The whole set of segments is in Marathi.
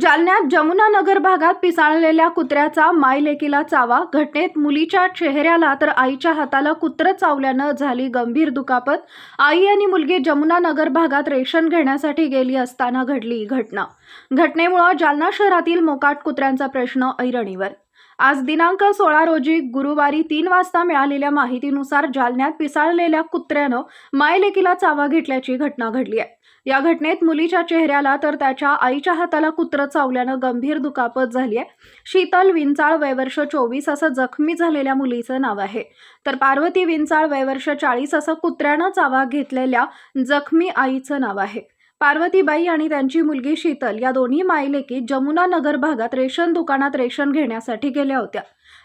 जालन्यात जमुना नगर भागात पिसाळलेल्या कुत्र्याचा मायलेकीला चावा. घटनेत मुलीच्या चेहऱ्याला तर आईच्या हाताला कुत्रं चावल्यानं झाली गंभीर दुखापत. आई आणि मुलगी जमुना नगर भागात रेशन घेण्यासाठी गेली असताना घडली ही घटना. घटनेमुळं जालना शहरातील मोकाट कुत्र्यांचा प्रश्न ऐरणीवर. आज दिनांक सोळा रोजी गुरुवारी तीन वाजता मिळालेल्या माहितीनुसार जालन्यात पिसाळलेल्या कुत्र्यानं मायलेकीला चावा घेतल्याची घटना घडली आहे. या घटनेत मुलीच्या चेहऱ्याला तर त्याच्या आईच्या हाताला कुत्र चावल्यानं गंभीर दुखापत झाली आहे शीतल विंचाळ वयवर्ष चोवीस असं जखमी झालेल्या मुलीचं नाव आहे. तर पार्वती विंचाळ वयवर्ष चाळीस असं कुत्र्यानं चावा घेतलेल्या जखमी आईचं नाव आहे. पार्वतीबाई आणि त्यांची मुलगी शीतल या दोन्ही मायलेकी जमुना नगर भागात रेशन दुकानात रेशन घेण्यासाठी गेल्या होत्या.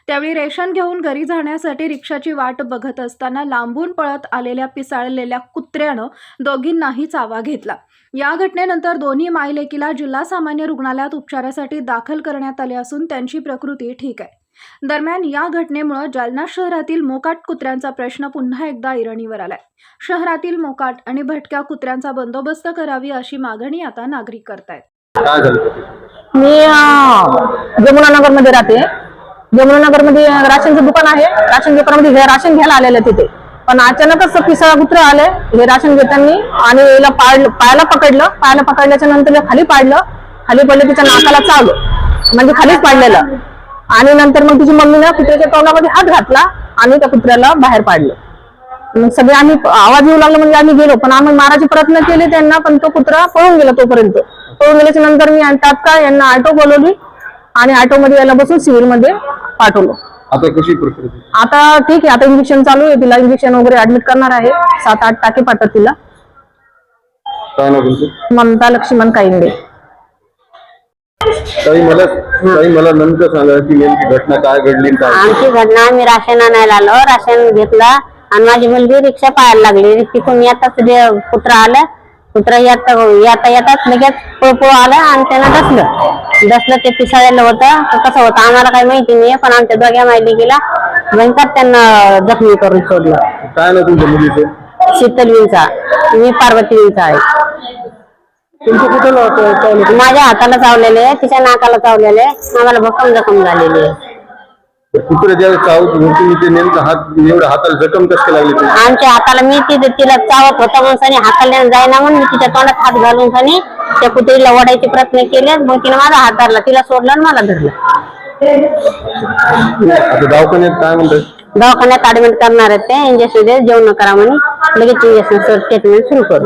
त्यावेळी रेशन घेऊन घरी जाण्यासाठी रिक्षाची वाट बघत असताना लांबून पळत आलेल्या पिसाळलेल्या कुत्र्यानं दोघींनाही चावा घेतला. या घटनेनंतर दोन्ही मायलेकीला जिल्हा सामान्य रुग्णालयात उपचारासाठी दाखल करण्यात आले असून त्यांची प्रकृती ठीक आहे. दरम्यान या घटनेमुळे जालना शहरातील मोकाट कुत्र्यांचा प्रश्न पुन्हा एकदा ऐरणीवर आलाय. शहरातील मोकाट आणि भटक्या कुत्र्यांचा बंदोबस्त करावी अशी मागणी आता नागरिक करतायत? मी जमुना नगरमध्ये राहते. जमुनानगरमध्ये राशनचं दुकान आहे. राशन दुकानामध्ये हे राशन घ्यायला आलेलं तिथे. पण अचानकच पिसळा कुत्र आले. हे राशन घेताना आणि याला पाडलं पायाला पकडलं. पायाला पकडल्याच्या नंतर खाली पाडलं. खाली पडलं तिच्या नाकाला चावलं. म्हणजे खालीच पाडलेलं. आणि नंतर मग तिची मम्मीनं कुत्र्याच्या तोंडामध्ये हात घातला आणि त्या कुत्र्याला बाहेर पाडलं. मग सगळे आम्ही आवाज येऊ लागला म्हणजे आम्ही गेलो. पण आम्ही मारायचे प्रयत्न केले त्यांना पण तो कुत्रा पळून गेला तोपर्यंत. पळून गेल्याच्यानंतर मी तात्काळ यांना ऑटो बोलवली. आणि ऑटो मध्ये याला बसून सिव्हिलमध्ये पाठवलं. आता कशी प्रकृती आता ठीक आहे आता इंजेक्शन चालू आहे तिला इंजेक्शन वगैरे ऍडमिट करणार आहे. सात आठ टाके पाठवत तिला. काय नाव तुमचं? ममता लक्ष्मण काईंडे. ताई मला ताई मला नेमकं सांगा की नेमकी घटना काय घडली आणि काय आमची घटना आम्ही राशन आणायला आलो. राशन घेतलं आणि माझी मुलगी रिक्षा पाहायला लागली. तिथून येताच जे कुत्रा आलं कुत्रा येता येता येताच लगेच पळपळ आलं आणि त्यानं डसलं. डसलं ते पिसाळलेलं होतं. तर कसं होतं आम्हाला काही माहिती नाही पण आमच्या दोघ्या माहिती गेला भयंकर त्यांना जखमी करून सोडलं. काय ना तुमच्या मुलीचं? शीतल विंचा मी पार्वती विंचा आहे. तुमचं कुठं चावलं माझ्या हाताला चावलेले तिच्या नाकाला चावलेले आम्हाला भक्कम जखम झालेली आहे. कुत्रे ज्या चावत होती ते नेमकं हात एवढ्या हाताला जखम कसं लागली ती? आमच्या हाताला मी तिथे तिला चावत होता म्हणून सनी हाताला जायना म्हणून मी तिच्या तोंडात हात घालून सनी त्या कुत्रीला ओढायचे प्रयत्न केले. मग तिने माझा हात धरला. तिला सोडलं आणि मला धरलं. आता दवाखान्यात काय म्हणतात दवाखान्यात ऍडमिट करणार आहेत ते. इंजेक्शन दे जेवण करा म्हणे. लगेच इंजेक्शन ट्रीटमेंट सुरू करू.